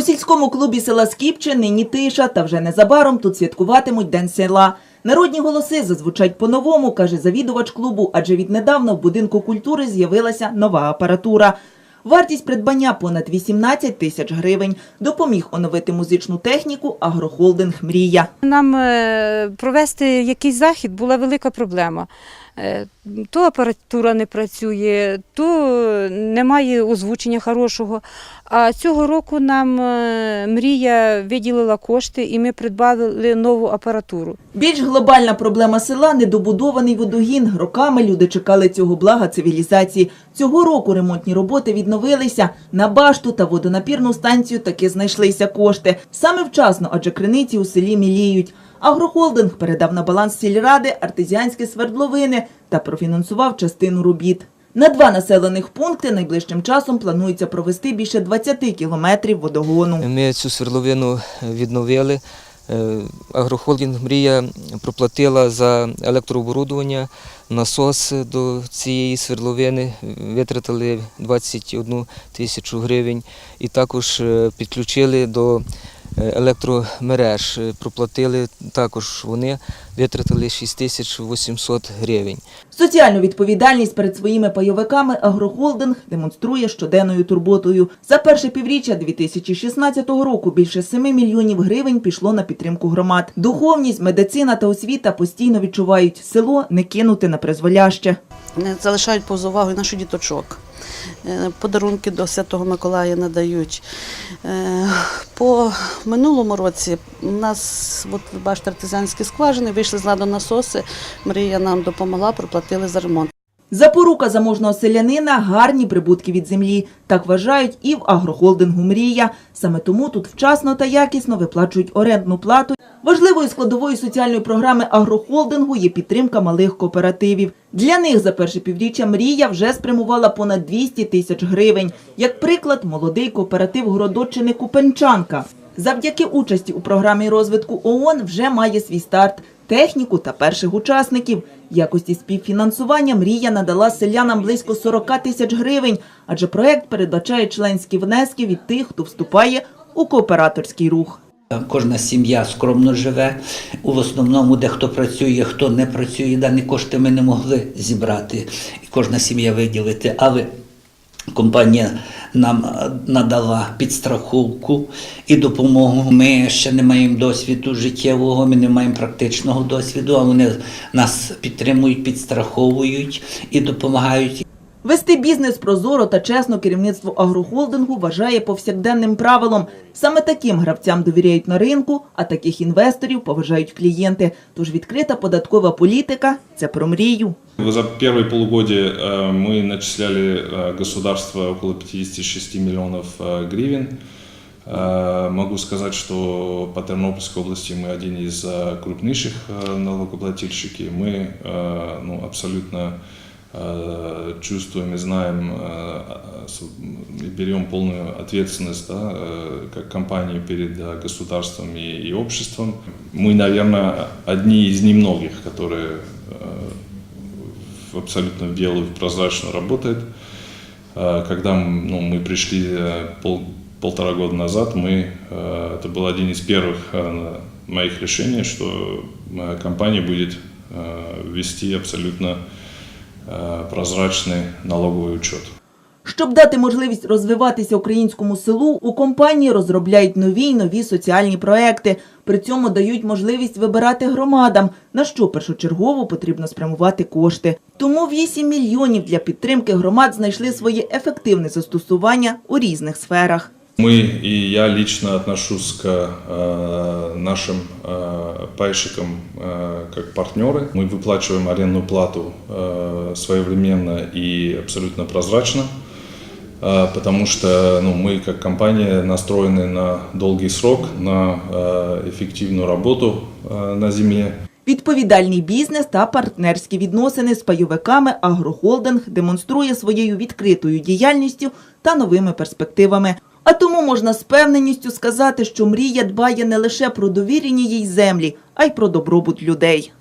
У сільському клубі села Скіпче нині тиша, та вже незабаром тут святкуватимуть День села. Народні голоси зазвучать по-новому, каже завідувач клубу, адже віднедавна в будинку культури з'явилася нова апаратура. Вартість придбання понад 18 тисяч гривень. Допоміг оновити музичну техніку агрохолдинг Мрія. Нам е, провести якийсь захід була велика проблема. Е, То апаратура не працює, то немає озвучення хорошого. А цього року нам е, мрія виділила кошти і ми придбали нову апаратуру. Більш глобальна проблема села недобудований водогін. Роками люди чекали цього блага цивілізації. Цього року ремонтні роботи відновилися. На башту та водонапірну станцію таки знайшлися кошти. Саме вчасно, адже криниці у селі міліють. Агрохолдинг передав на баланс сільради артезіанські свердловини та профінансував частину робіт. На два населених пункти найближчим часом планується провести більше 20 кілометрів водогону. Ми цю свердловину відновили. Е, Агрохолдинг Мрія проплатила за електрооборудування, насос до цієї свердловини, витратили 21 тисячу гривень і також е, підключили до електромереж, Е, проплатили також вони, витратили 6 тисяч 800 гривень. Соціальну відповідальність перед своїми пайовиками агрохолдинг демонструє щоденною турботою. За перше півріччя 2016 року більше 7 мільйонів гривень пішло на підтримку громад. Духовність, медицина та освіта постійно відчувають село не кинути на призволяще. не залишають поза увагою наших діточок. Е, Подарунки до Святого Миколая надають. Е, По минулому році у нас, от ви бачите, артизанські скважини, вийшли з ладу насоси. Мрія нам допомогла, проплатили за ремонт. Запорука заможного селянина гарні прибутки від землі. Так вважають і в агрохолдингу Мрія. Саме тому тут вчасно та якісно виплачують орендну плату. Важливою складовою соціальної програми агрохолдингу є підтримка малих кооперативів. Для них за перше півріччя Мрія вже спрямувала понад 200 тисяч гривень. Як приклад, молодий кооператив Городочини Купенчанка. Завдяки участі у програмі розвитку ООН вже має свій старт, техніку та перших учасників. Якості співфінансування мрія надала селянам близько 40 тисяч гривень, адже проект передбачає членські внески від тих, хто вступає у кооператорський рух. Кожна сім'я скромно живе. У основному, де хто працює, хто не працює, дані кошти ми не могли зібрати і кожна сім'я виділити. Але компанія нам е, надала підстраховку і допомогу. Ми ще не маємо досвіду життєвого, ми не маємо практичного досвіду, а вони нас підтримують, підстраховують і допомагають. Вести бізнес прозоро та чесно керівництво агрохолдингу вважає повсякденним правилом. Саме таким гравцям довіряють на ринку, а таких інвесторів поважають клієнти. Тож відкрита податкова політика це про мрію. За первые полугодие э, мы начисляли э, государство около 56 миллионов э, гривен. Э, Могу сказать, что по Тернопольской области мы один из э, крупнейших э, налогоплательщиков. Мы э, ну, абсолютно э, чувствуем и знаем, э, и берем полную ответственность да, э, как компании перед э, государством и, и обществом. Мы, наверное, одни из немногих, которые э, в абсолютно белую, прозрачно работает. Э, Когда ну, мы пришли э, пол, полтора года назад, мы, э, это был один из первых э, моих решений, что моя компания будет э, вести абсолютно э, прозрачный налоговый учет. Щоб дати можливість розвиватися українському селу, у компанії розробляють нові й нові соціальні проекти. При цьому дають можливість вибирати громадам, на що першочергово потрібно спрямувати кошти. Тому 8 мільйонів для підтримки громад знайшли своє ефективне застосування у різних сферах. Мы и я лично отношусь к э, нашим э, пайщикам э, как партнеры. Мы выплачиваем арендную плату э, своевременно и абсолютно прозрачно, э, потому что ну, мы как компания настроены на долгий срок, на э, эффективную работу э, на земле. Відповідальний бізнес та партнерські відносини з пайовиками агрохолдинг демонструє своєю відкритою діяльністю та новими перспективами. А тому можна з певненістю сказати, що мрія дбає не лише про довірені їй землі, а й про добробут людей.